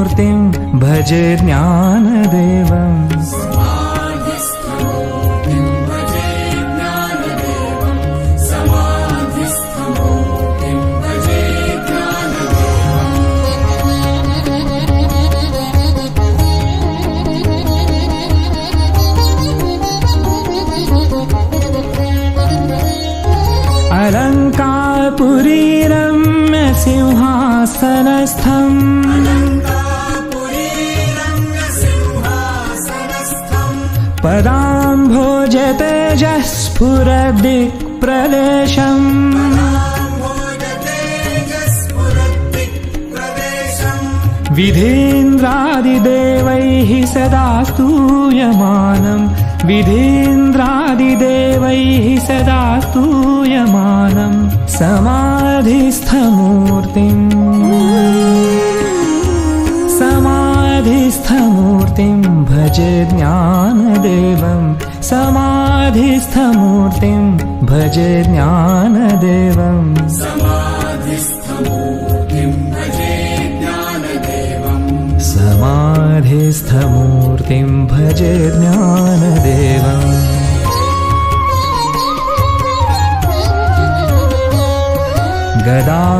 समाधिस्थमूर्तिं भज ज्ञानदेवम्। अलङ्कारपुरीरम्य सिंहासनस्थम् पदाम्भोजतेजः स्फुरदिक्प्रदेशम् विधीन्द्रादिदेवैः सदा स्तूयमानम् विधीन्द्रादिदेवैः सदा स्तूयमानम् समाधिस्थमूर्तिम् समाधिस्थमूर्तिं भज ज्ञानदेवं। समाधिस्थमूर्तिं भज ज्ञानदेवम् समाधिस्थमूर्तिं भज ज्ञानदेवम् गदा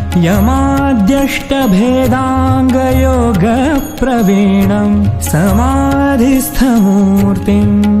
यमाद्यष्टभेदाङ्गयोगप्रवीणम् समाधिस्थमूर्तिम्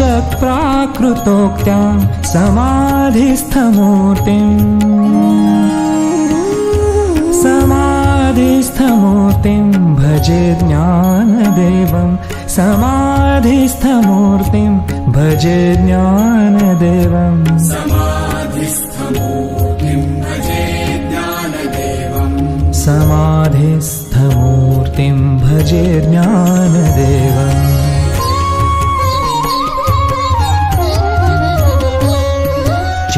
प्राकृतोक्त्या समाधिस्थमूर्तिम्। समाधिस्थमूर्तिं समाधिस्थमूर्तिं भजे ज्ञानदेवम् समाधिस्थमूर्तिम् भजे ज्ञानदेवम् समाधिस्थमूर्तिं भजे ज्ञानदेवम्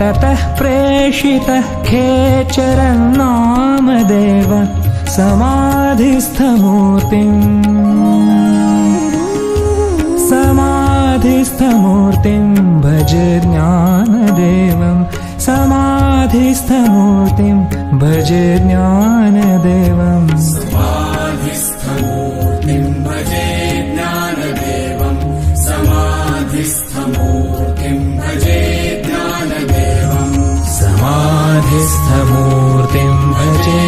ततः प्रेषितः खेचरं नामदेव समाधिस्थमूर्तिम्। समाधिस्थमूर्तिं भज ज्ञानदेवं समाधिस्थमूर्तिं भज ज्ञानदेवम् está más